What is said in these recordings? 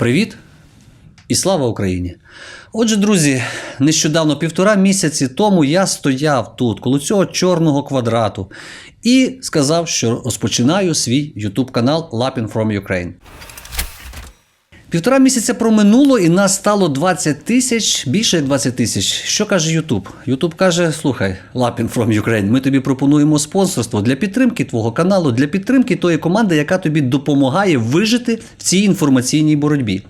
Привіт і слава Україні! Отже, друзі, нещодавно півтора місяці тому я стояв тут, коло цього чорного квадрату, і сказав, що розпочинаю свій YouTube канал Lapin from Ukraine. Півтора місяця проминуло, і нас стало 20 тисяч, більше як 20 тисяч. Що каже Ютуб? Ютуб каже: слухай, Lapin from Ukraine, ми тобі пропонуємо спонсорство для підтримки твого каналу, для підтримки тої команди, яка тобі допомагає вижити в цій інформаційній боротьбі.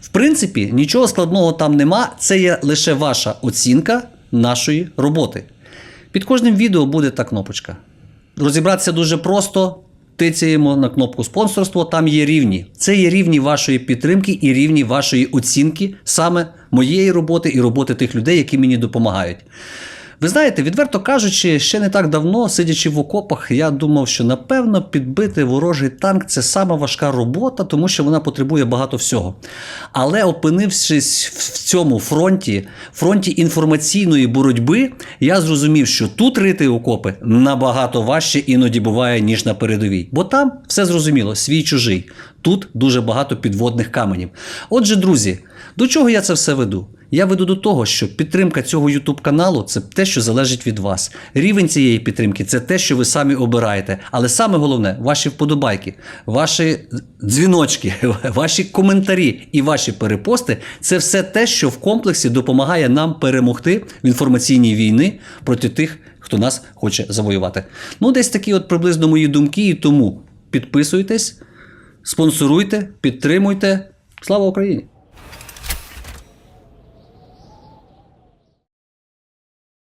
В принципі, нічого складного там нема, це є лише ваша оцінка нашої роботи. Під кожним відео буде та кнопочка. Розібратися дуже просто. Тицяємо на кнопку спонсорство, там є рівні. Це є рівні вашої підтримки і рівні вашої оцінки саме моєї роботи і роботи тих людей, які мені допомагають. Ви знаєте, відверто кажучи, ще не так давно, сидячи в окопах, я думав, що напевно підбити ворожий танк це сама важка робота, тому що вона потребує багато всього. Але опинившись в цьому фронті, фронті інформаційної боротьби, я зрозумів, що тут рити окопи набагато важче іноді буває, ніж на передовій. Бо там все зрозуміло, свій чужий. Тут дуже багато підводних каменів. Отже, друзі, до чого я це все веду? Я веду до того, що підтримка цього YouTube каналу це те, що залежить від вас. Рівень цієї підтримки це те, що ви самі обираєте. Але саме головне, ваші вподобайки, ваші дзвіночки, ваші коментарі і ваші перепости це все те, що в комплексі допомагає нам перемогти в інформаційній війні проти тих, хто нас хоче завоювати. Ну, десь такі от приблизно мої думки, і тому підписуйтесь, спонсоруйте, підтримуйте. Слава Україні!